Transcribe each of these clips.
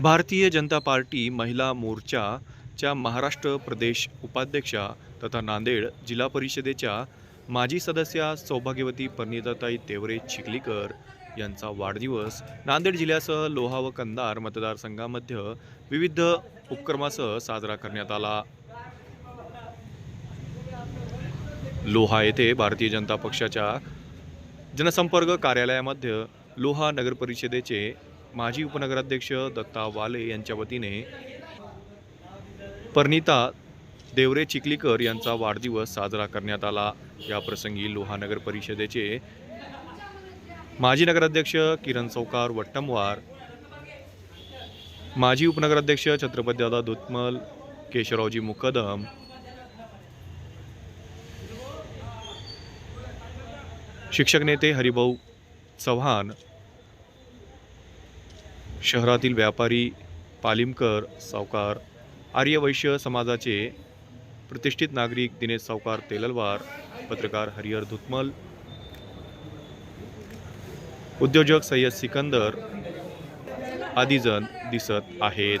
Bharatiya Janata party महिला मोर्चाच्या महाराष्ट्र प्रदेश उपाध्यक्षा तथा नांदेड जिल्हा परिषदेच्या माजी सदस्या सौभाग्यवती परिणिताताई तेवरे चिखलीकर यांचा वाढदिवस. नांदेड जिल्ह्यासह लोहा व कंदार मतदारसंघामध्ये विविध उपक्रमासह साजरा करण्यात आला. लोहा येथे भारतीय जनता पक्षाच्या जनसंपर्क कार्यालयामध्ये लोहा नगरपरिषदेचे माजी उपनगराध्यक्ष दत्ता वाले यांच्या वतीने परनिता देवरे चिखलीकर यांचा वाढदिवस साजरा करण्यात आला. या प्रसंगी लोहानगर परिषदेचे माजी नगराध्यक्ष किरण चौकार वट्टमवार माजी उपनगराध्यक्ष छत्रपतीदादा धुतमल केशवरावजी मुकदम शिक्षक नेते हरिभाऊ चव्हाण शहरातील व्यापारी पालिमकर सावकार आर्यवैश्य समाजाचे प्रतिष्ठित नागरिक दिनेश सावकार तेललवार पत्रकार हरिहर धुतमल उद्योजक सय्यद सिकंदर आदीजण दिसत आहेत.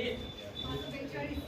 बेचाळीस.